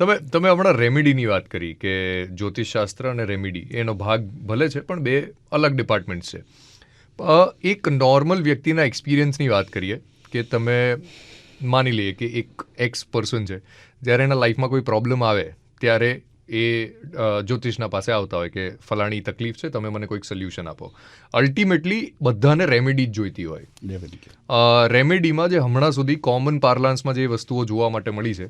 તમે તમે હમણાં રેમેડીની વાત કરી કે જ્યોતિષશાસ્ત્ર અને રેમેડી એનો ભાગ ભલે છે પણ બે અલગ ડિપાર્ટમેન્ટ છે. એક નોર્મલ વ્યક્તિના એક્સપિરિયન્સની વાત કરીએ કે તમે માની લઈએ કે એક એક્સ પર્સન છે જ્યારે એના લાઈફમાં કોઈ પ્રોબ્લેમ આવે ત્યારે એ જ્યોતિષના પાસે આવતા હોય કે ફલાણી તકલીફ છે તમે મને કોઈક સોલ્યુશન આપો. અલ્ટિમેટલી બધાને રેમેડી જ જોઈતી હોય. રેમેડીમાં જે હમણાં સુધી કોમન પાર્લાન્સમાં જે વસ્તુઓ જોવા માટે મળી છે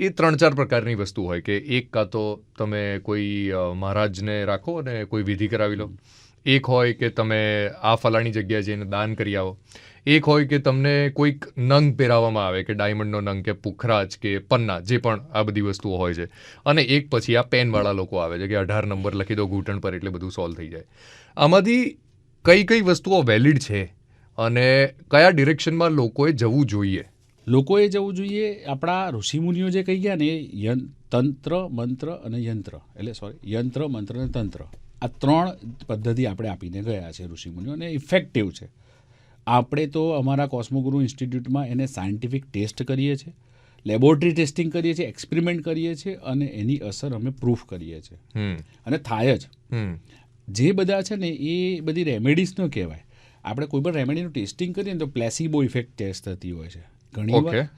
એ ત્રણ ચાર પ્રકારની વસ્તુ હોય કે એક કાં તો તમે કોઈ મહારાજને રાખો અને કોઈ વિધિ કરાવી લો. એક હોય કે તમે આ ફલાણી જગ્યાએ જઈને દાન કરી આવો. એક હોય કે તમને કોઈક નંગ પહેરાવવામાં આવે કે ડાયમંડનો નંગ કે પુખરાજ કે પન્ના, જે પણ આ બધી વસ્તુઓ હોય છે. અને એક પછી આ પેનવાળા લોકો આવે છે, કે અઢાર નંબર લખી દો ઘૂંટણ પર એટલે બધું સોલ્વ થઈ જાય. આમાંથી કઈ કઈ વસ્તુઓ વેલિડ છે અને કયા ડિરેક્શનમાં લોકોએ જવું જોઈએ? લોકોએ જવું જોઈએ. આપણા ઋષિમુનિઓ જે કહી ગયા ને એ તંત્ર મંત્ર અને યંત્ર. એટલે સોરી યંત્ર મંત્ર અને તંત્ર. આ ત્રણ પદ્ધતિ આપણે આપીને ગયા છે ઋષિમુનિઓ અને ઇફેક્ટિવ છે. આપણે તો અમારા કોસ્મોગુરુ ઇન્સ્ટિટ્યૂટમાં એને સાયન્ટિફિક ટેસ્ટ કરીએ છીએ લેબોરેટરી ટેસ્ટિંગ કરીએ છીએ એક્સપેરિમેન્ટ કરીએ છીએ અને એની અસર અમે પ્રૂફ કરીએ છીએ. અને થાય જ. જે બધા છે ને એ બધી રેમેડીઝનો કહેવાય. આપણે કોઈ પણ રેમેડીનું ટેસ્ટિંગ કરીએ ને તો પ્લેસિબો ઇફેક્ટ ટેસ્ટ થતી હોય છે. ઘણી વાર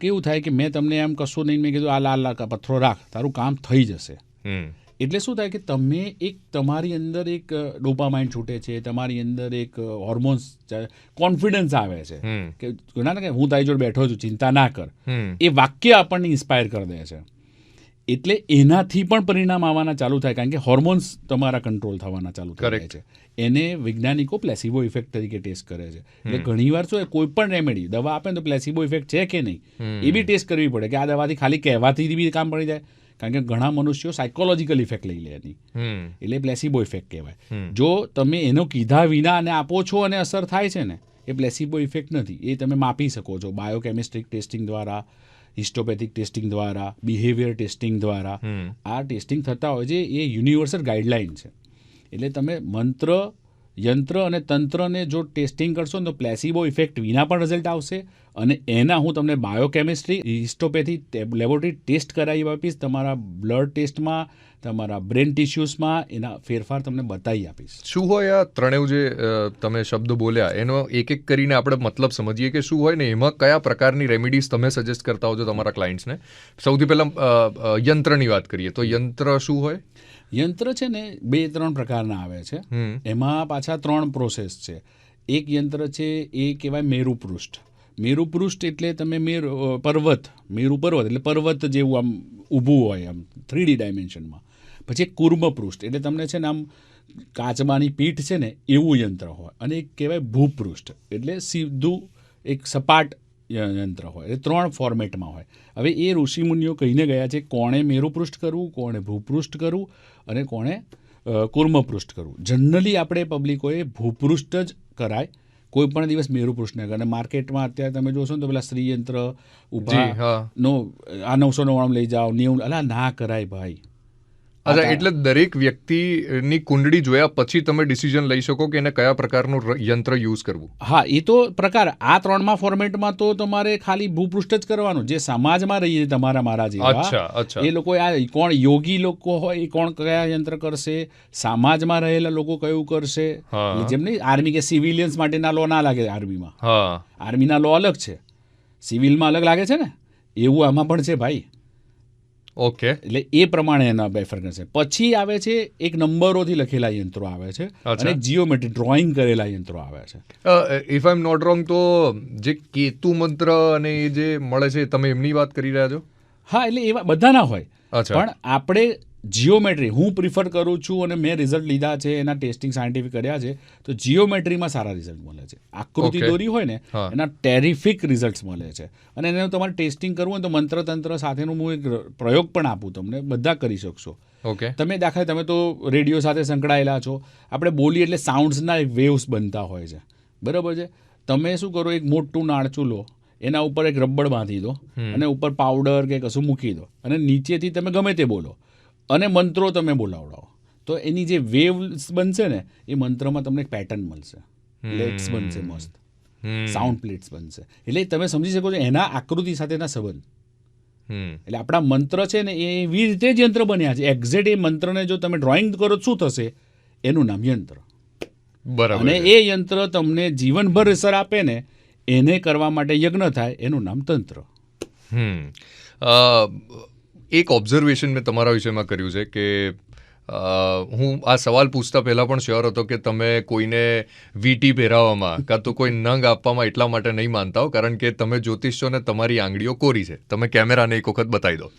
કેવું થાય કે મેં તમને એમ કશું નહીં મેં કીધું આ લાલ લાલ પથ્થરો રાખ તારું કામ થઈ જશે. એટલે શું થાય કે તમે એક તમારી અંદર એક ડોપામાઇન છૂટે છે તમારી અંદર એક હોર્મોન્સ કોન્ફિડન્સ આવે છે. કે ઘણા ને હું તારી જોડે બેઠો છું ચિંતા ના કર. એ વાક્ય આપણને ઇન્સ્પાયર કરી દે છે. એટલે એનાથી પણ પરિણામ આવવાના ચાલુ થાય કારણ કે હોર્મોન્સ તમારા કંટ્રોલ થવાના ચાલુ થઈ જાય છે. એને વૈજ્ઞાનિકો પ્લેસિબો ઇફેક્ટ તરીકે ટેસ્ટ કરે છે. એટલે ઘણીવાર શું કોઈ પણ રેમેડી દવા આપે ને તો પ્લેસિબો ઇફેક્ટ છે કે નહીં એ બી ટેસ્ટ કરવી પડે કે આ દવાથી ખાલી કહેવાથી બી કામ પડી જાય. કારણ કે ઘણા મનુષ્યો સાયકોલોજીકલ ઇફેક્ટ લઈ લે એની. એટલે પ્લેસિબો ઇફેક્ટ કહેવાય. જો તમે એનો કીધા વિના અને આપો છો અને અસર થાય છે ને એ પ્લેસિબો ઇફેક્ટ નથી. એ તમે માપી શકો છો. બાયોકેમિસ્ટ્રિક ટેસ્ટિંગ દ્વારા હિસ્ટોપેથિક ટેસ્ટિંગ દ્વારા બિહેવિયર ટેસ્ટિંગ દ્વારા આ ટેસ્ટિંગ થતા હોય છે એ યુનિવર્સલ ગાઈડલાઇન છે। એટલે તમે મંત્ર યંત્ર અને તંત્રને જો ટેસ્ટિંગ કરશો તો પ્લેસિબો ઇફેક્ટ વિના પણ રિઝલ્ટ આવશે અને એના હું તમને બાયોકેમિસ્ટ્રી હિસ્ટોપેથી લેબોરેટરી ટેસ્ટ કરાવી આપીશ, તમારા બ્લડ ટેસ્ટમાં તમારા બ્રેન ટિશ્યુઝમાં એના ફેરફાર તમને બતાવી આપીશ. શું હોય આ ત્રણેય જે તમે શબ્દ બોલ્યા, એનો એક એક કરીને આપણે મતલબ સમજીએ કે શું હોય ને, એમાં કયા પ્રકારની રેમેડીઝ તમે સજેસ્ટ કરતા હો તમારા ક્લાયન્ટ્સને સૌથી પહેલાં યંત્રની વાત કરીએ, તો યંત્ર શું હોય? યંત્ર છે ને બે ત્રણ પ્રકારના આવે છે. એમાં પાછા ત્રણ પ્રોસેસ છે. એક યંત્ર છે એ કહેવાય મેરુપૃષ્ઠ. મેરુપૃષ્ઠ એટલે તમે મેર પર્વત મેરુ પર્વત એટલે પર્વત જેવું આમ ઊભું હોય આમ થ્રીડી ડાયમેન્શનમાં પછી એક કુર્મપૃષ્ઠ એટલે તમને છે ને આમ કાચબાની પીઠ છે ને એવું યંત્ર હોય. અને એક કહેવાય ભૂપૃષ્ઠ એટલે સીધું એક સપાટ યંત્ર હોય. એ ત્રણ ફોર્મેટમાં હોય. હવે એ ઋષિમુનિઓ કહીને ગયા છે કોણે મેરુપૃષ્ઠ કરવું કોણે ભૂપૃષ્ઠ કરવું અને કોણે કુર્મપૃષ્ઠ કરવું. જનરલી આપણે પબ્લિકોએ ભૂપૃષ્ઠ જ કરાય. કોઈ પણ દિવસ મેરુપૃષ્ઠ ન કરે અને માર્કેટમાં અત્યારે તમે જોશો ને તો પેલા શ્રીયંત્ર જી ઊભા નો આ નવસો નવ્વાણું લઈ જાઓ નેવું અલા ના કરાય ભાઈ. અચ્છા એટલે દરેક વ્યક્તિની કુંડળી જોયા પછી તમે ડિસિઝન લઈ શકો કે એને કયા પ્રકારનું યંત્ર યુઝ કરવું. હા એ તો પ્રકાર. આ ત્રણમાં ફોર્મેટમાં તો તમારે ખાલી ભૂપૃષ્ઠ જ કરવાનું. જે સમાજમાં રહીએ તમારા મારા જેવા અચ્છા અચ્છા. એ લોકો આ કોણ યોગી લોકો હોય એ કોણ કયા યંત્ર કરશે? સમાજમાં રહેલા લોકો કયું કરશે? જેમ નહીં આર્મી કે સિવિલિયન્સ માટેના લો ના લાગે આર્મીમાં હા. આર્મીના લો અલગ છે. સિવિલમાં અલગ લાગે છે ને? એવું આમાં પણ છે ભાઈ. ઓકે. એટલે એ પ્રમાણે એના બે ફરક છે. પછી આવે છે એક નંબરોથી લખેલા યંત્રો આવે છે. અને જીઓમેટ્રી ડ્રોઈંગ કરેલા યંત્રો આવે છે. If I am not wrong તો જે કેતુ મંત્ર અને એ જે મળે છે તમે એમની વાત કરી રહ્યા છો? હા એટલે એવા બધાના હોય. પણ આપણે જીઓમેટ્રી હું પ્રિફર કરું છું અને મેં રિઝલ્ટ લીધા છે એના ટેસ્ટિંગ સાયન્ટિફિક કર્યા છે તો જીઓમેટ્રીમાં સારા રિઝલ્ટ મળે છે. આકૃતિ દોરી હોય ને એના ટેરિફિક રિઝલ્ટ મળે છે. અને એને તમારે ટેસ્ટિંગ કરવું હોય તો મંત્ર તંત્ર સાથેનું હું એક પ્રયોગ પણ આપું તમને બધા કરી શકશો. ઓકે તમે દાખલા તમે તો રેડિયો સાથે સંકળાયેલા છો. આપણે બોલીએ એટલે સાઉન્ડ્સના વેવ્સ બનતા હોય છે. બરાબર છે? તમે શું કરો એક મોટું નાળચું લો એના ઉપર એક રબડ બાંધી દો અને ઉપર પાવડર કે કશું મૂકી દો અને નીચેથી તમે ગમે તે બોલો. અને મંત્રો તમે બોલાવડાવો. તો એની જે વેવ્સ બનશે ને એ મંત્રમાં તમને પેટર્ન મળશે. પ્લેટ્સ બનશે મસ્ત. સાઉન્ડ પ્લેટ્સ બનશે. એટલે તમે સમજી શકો છો એના આકૃતિ સાથેના સંબંધ. એટલે આપણા મંત્ર છે ને એ એવી રીતે જ યંત્ર બન્યા છે. એક્ઝેક્ટ એ મંત્રને જો તમે ડ્રોઈંગ કરો શું થશે? એનું નામ યંત્ર. બરાબર અને એ યંત્ર તમને જીવનભર અસર આપે ને એને કરવા માટે યજ્ઞ થાય એનું નામ તંત્ર. હમ. એક ઓબ્ઝર્વેશન મેં તમારા વિષયમાં કર્યું છે કે હું આ સવાલ પૂછતા પહેલાં પણ શ્યોર હતો કે તમે કોઈને વીટી પહેરાવવામાં કાં તો કોઈ નંગ આપવામાં એટલા માટે નહીં માનતા હો, કારણ કે તમે જ્યોતિષ ને તમારી આંગળીઓ કોરી છે. તમે કેમેરાને એક વખત બતાવી દો.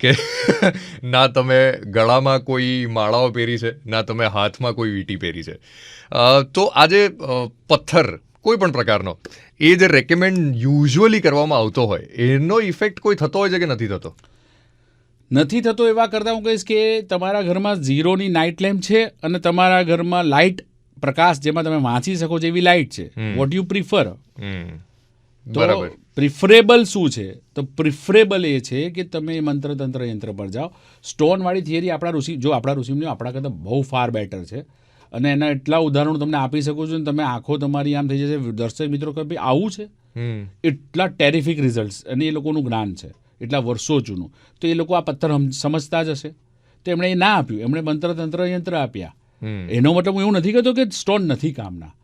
કે ના તમે ગળામાં કોઈ માળાઓ પહેરી છે, ના તમે હાથમાં કોઈ વીંટી પહેરી છે. તો આજે પથ્થર કોઈ પણ પ્રકારનો, એ જે રેકમેન્ડ યુઝ્યુઅલી કરવામાં આવતો હોય, એનો ઇફેક્ટ કોઈ થતો હોય છે કે નથી થતો? નથી થતો એવા કરતાં હું કહીશ કે તમારા ઘરમાં ઝીરોની નાઇટ લેમ્પ છે અને તમારા ઘરમાં લાઇટ પ્રકાશ જેમાં તમે વાંચી શકો એવી લાઇટ છે. વોટ યુ પ્રિફર તો પ્રિફરેબલ શું છે? તો પ્રિફરેબલ એ છે કે તમે મંત્ર તંત્ર યંત્ર પર જાઓ. સ્ટોનવાળી થિયરી આપણા ઋષિ જો આપણા ઋષિમની આપણા કરતાં બહુ ફાર બેટર છે અને એના એટલા ઉદાહરણો તમને આપી શકું છું ને તમે આંખો તમારી આમ થઈ જશે. દર્શક મિત્રો કે ભાઈ આવું છે? એટલા ટેરિફિક રિઝલ્ટ અને એ લોકોનું જ્ઞાન છે. એટલા વર્ષો જૂનું. તો એ લોકો આ પથ્થર સમજતા જ હશે. તો એમણે એ ના આપ્યું. એમણે મંત્ર તંત્ર યંત્ર આપ્યા. એનો મતલબ હું એવું નથી કહેતો કે સ્ટોન નથી કામના.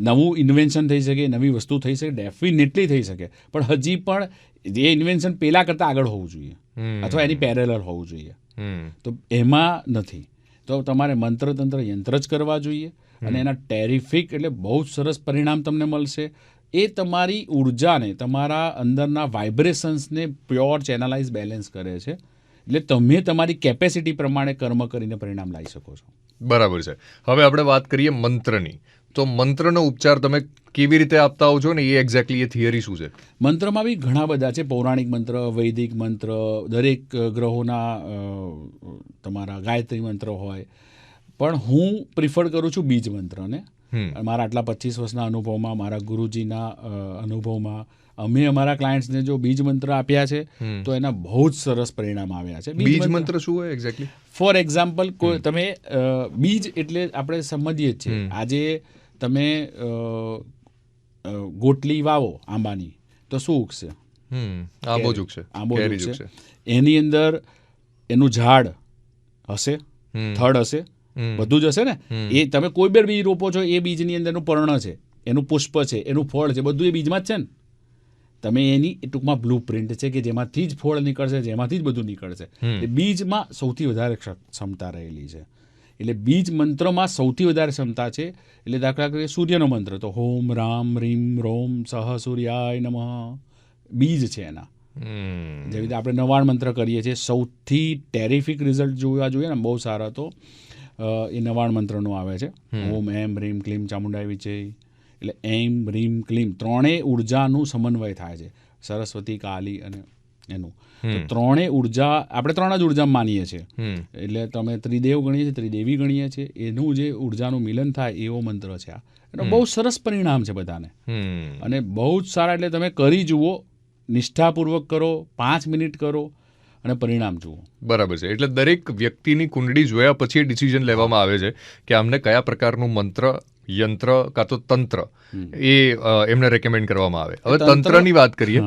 નવું ઇન્વેન્શન થઈ શકે નવી વસ્તુ થઈ શકે ડેફિનેટલી થઈ શકે. પણ હજી પણ એ ઇન્વેન્શન પહેલાં કરતાં આગળ હોવું જોઈએ. અથવા એની પેરેલર હોવું જોઈએ. તો એમાં નથી. તો તમારે મંત્ર તંત્ર યંત્ર જ કરવા જોઈએ. અને એના ટેરિફિક એટલે બહુ જ સરસ પરિણામ તમને મળશે. એ તમારી ઉર્જાને તમારા અંદરના વાઇબ્રેશન્સને પ્યોર ચેનલાઇઝ બેલેન્સ કરે છે. એટલે તમે તમારી કેપેસિટી પ્રમાણે કર્મ કરીને પરિણામ લાવી શકો છો. બરાબર છે. હવે આપણે વાત કરીએ મંત્રની. તો મંત્રનો ઉપચાર તમે કેવી રીતે આપતા હોવ છો ને એ એક્ઝેક્ટલી એ થિયરી શું છે? મંત્રમાં બી ઘણા બધા છે. પૌરાણિક મંત્ર વૈદિક મંત્ર દરેક ગ્રહોના તમારા ગાયત્રી મંત્ર હોય. પણ હું પ્રિફર કરું છું બીજ મંત્રને. મારા આટલા પચીસ વર્ષના અનુભવમાં મારા ગુરુજીના અનુભવમાં અમે અમારા ક્લાયન્ટ્સને જો બીજ મંત્ર આપ્યા છે તો એના બહુ જ સરસ પરિણામ આવ્યા છે. બીજ મંત્ર શું હોય એક્ઝેક્ટલી ફોર એક્ઝામ્પલ કોઈ તમે બીજ એટલે આપણે સમજીએ જ છીએ. આજે તમે ગોટલી વાવો આંબાની તો શું ઉગશે? આંબો જ ઉગશે. આંબો ઉગશે. એની અંદર એનું ઝાડ હશે. થડ હશે. બધું જ હશે ને? એ તમે કોઈ બે બીજ રોપો છો એ બીજની અંદરનું પર્ણ છે એનું પુષ્પ છે એનું ફળ છે બધું એ બીજમાં જ છે ને? તમે એની ટૂંકમાં બ્લુ પ્રિન્ટ છે કે જેમાંથી જ ફળ નીકળશે જેમાંથી જ બધું નીકળશે. બીજમાં સૌથી વધારે ક્ષ- ક્ષમતા રહેલી છે. એટલે બીજ મંત્રમાં સૌથી વધારે ક્ષમતા છે એટલે દાખલા તરીકે સૂર્યનો મંત્ર તો હોમ રામ રીમ રોમ સહ સૂર્યાય નમઃ બીજ છે એના. જેવી રીતે આપણે નવાણ મંત્ર કરીએ છીએ સૌથી ટેરિફિક રિઝલ્ટ જોવા જોઈએ ને બહુ સારા તો એ નવાણ મંત્રનું આવે છે. ઓમ એમ રીમ ક્લીમ ચામુંડા વિચય એટલે એમ રીમ ક્લીમ ત્રણેય ઉર્જાનું સમન્વય થાય છે. સરસ્વતી કાલી અને એનું. તો ત્રણેય ઊર્જા આપણે ત્રણ જ ઊર્જા માનીએ છીએ. એટલે તમે ત્રિદેવ ગણીએ છીએ ત્રિદેવી ગણીએ છીએ. એનું જે ઉર્જાનું મિલન થાય એવો મંત્ર છે આ. એનો બહુ સરસ પરિણામ છે બધાને. અને બહુ જ સારા એટલે તમે કરી જુઓ નિષ્ઠાપૂર્વક કરો પાંચ મિનિટ કરો અને પરિણામ જુઓ. બરાબર છે. એટલે દરેક વ્યક્તિની કુંડળી જોયા પછી ડિસિઝન લેવામાં આવે છે કે આમને કયા પ્રકારનું મંત્ર યંત્ર કાં તો તંત્ર એ એમને રેકમેન્ડ કરવામાં આવે. હવે તંત્રની વાત કરીએ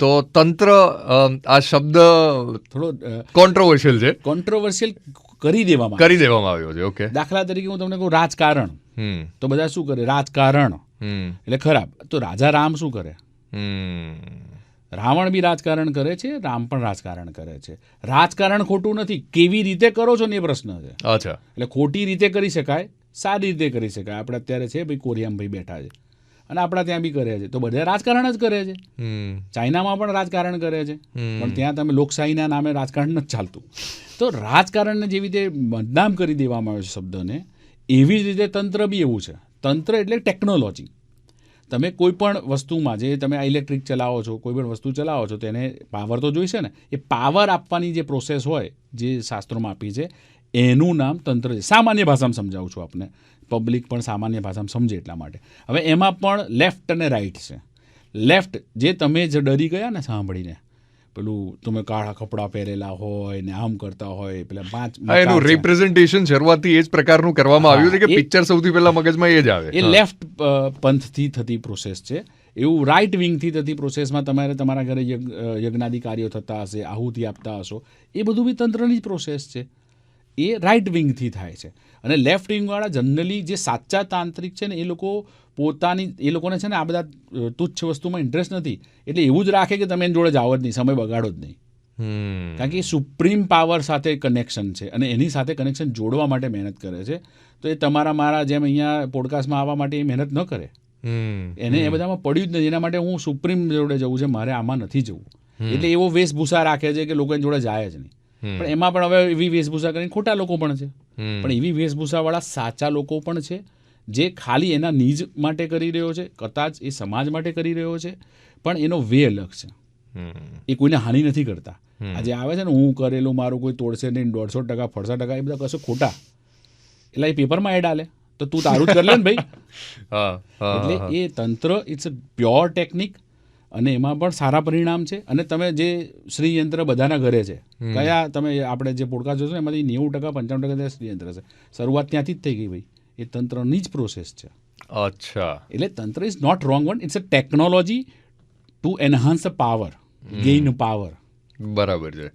તો તંત્ર આ શબ્દ થોડો કોન્ટ્રોવર્શિયલ છે. કોન્ટ્રોવર્શિયલ કરી દેવામાં કરી દેવામાં આવ્યો છે. ઓકે દાખલા તરીકે હું તમને કહું રાજકારણ. તો બધા શું કરે? રાજકારણ. એટલે ખરાબ. તો રાજા રામ શું કરે? રાવણ બી રાજકારણ કરે છે રામ પણ રાજકારણ કરે છે. રાજકારણ ખોટું નથી. કેવી રીતે કરો છો ને એ પ્રશ્ન છે. અચ્છા. એટલે ખોટી રીતે કરી શકાય સારી રીતે કરી શકાય. આપણે અત્યારે છે ભાઈ કોરિયામભાઈ ભાઈ બેઠા છે. અને આપણા ત્યાં બી કરે છે. તો બધા રાજકારણ જ કરે છે. હમ. ચાઇનામાં પણ રાજકારણ કરે છે. પણ ત્યાં તમે લોકશાહીના નામે રાજકારણ નથી ચાલતું. તો રાજકારણને જેવી રીતે બદનામ કરી દેવામાં આવે છે શબ્દને એવી જ રીતે તંત્ર બી એવું છે. તંત્ર એટલે ટેકનોલોજી. તમે કોઈ પણ વસ્તુમાં જે તમે આ ઇલેક્ટ્રિક ચલાવો છો, કોઈ પણ વસ્તુ ચલાવો છો તેને પાવર તો જોઈશે ને. એ પાવર આપવાની જે પ્રોસેસ હોય, જે શાસ્ત્રોમાં આપી છે, એનું નામ તંત્ર છે. સામાન્ય ભાષામાં સમજાવું છું આપને. પબ્લિક પણ સામાન્ય ભાષામાં સમજે એટલા માટે. હવે એમાં પણ લેફ્ટ અને રાઈટ છે. લેફ્ટ જે તમે જે ડરી ગયા ને સાંભળીને પેલું તમે કાળા કપડાં પહેરેલા હોય ને આમ કરતા હોય પેલા પાંચ એનું રિપ્રેઝન્ટેશન શરૂઆતથી એ જ પ્રકારનું કરવામાં આવ્યું છે કે પિક્ચર સૌથી પહેલા મગજમાં એ જ આવે. એ લેફ્ટ પંથથી થતી પ્રોસેસ છે. એવું રાઇટ વિંગથી થતી પ્રોસેસમાં તમારે તમારા ઘરે યજ્ઞ યજ્ઞાદિ કાર્યો થતા હશે આહુતિ આપતા હશો એ બધું બી તંત્રની જ પ્રોસેસ છે. એ રાઇટ વિંગથી થાય છે. અને લેફ્ટ વિંગવાળા જનરલી જે સાચા તાંત્રિક છે ને એ લોકો પોતાની એ લોકોને છે ને આ બધા તુચ્છ વસ્તુમાં ઇન્ટરેસ્ટ નથી. એટલે એવું જ રાખે કે તમે એની જોડે જાઓ જ નહીં સમય બગાડો જ નહીં. કારણ કે એ સુપ્રીમ પાવર સાથે કનેક્શન છે અને એની સાથે કનેક્શન જોડવા માટે મહેનત કરે છે. તો એ તમારા મારા જેમ અહીંયા પોડકાસ્ટમાં આવવા માટે એ મહેનત ન કરે. હમ. એને એ બધામાં પડ્યું જ નથી એના માટે હું સુપ્રીમ જોડે જવું છે મારે આમાં નથી જવું. એટલે એવો વેશભૂષા રાખે છે કે લોકો એની જોડે જાય જ નહીં. પણ એમાં પણ હવે એવી વેશભૂષા કરીને ખોટા લોકો પણ છે. પણ એવી વેશભૂષાવાળા સાચા લોકો પણ છે જે ખાલી એના નીજ માટે કરી રહ્યો છે કદાચ એ સમાજ માટે કરી રહ્યો છે પણ એનો વે અલગ છે. એ કોઈને હાનિ નથી કરતા. આજે આવે છે ને હું કરેલું મારું કોઈ તોડશે નહીં દોઢસો ટકા ફરસા ટકા એ બધા કશું ખોટા. એટલે એ પેપરમાં એડ આલે. તો તું તારું જ કરી લે ને ભાઈ. એટલે એ તંત્ર ઇટ્સ અ પ્યોર ટેકનિક અને એમાં પણ સારા પરિણામ છે. અને તમે જે શ્રીયંત્ર બધાના ઘરે છે કયા તમે આપણે જે પોડકાસ્ટ જોશો એમાંથી નેવું ટકા પંચાવન ટકા શ્રીયંત્ર શ્રી છે. શરૂઆત ત્યાંથી જ થઈ ગઈ ભાઈ. એ તંત્રની જ પ્રોસેસ છે. અચ્છા. એટલે તંત્ર is not wrong one it's a technology to enhance a power gain power બરાબર છે.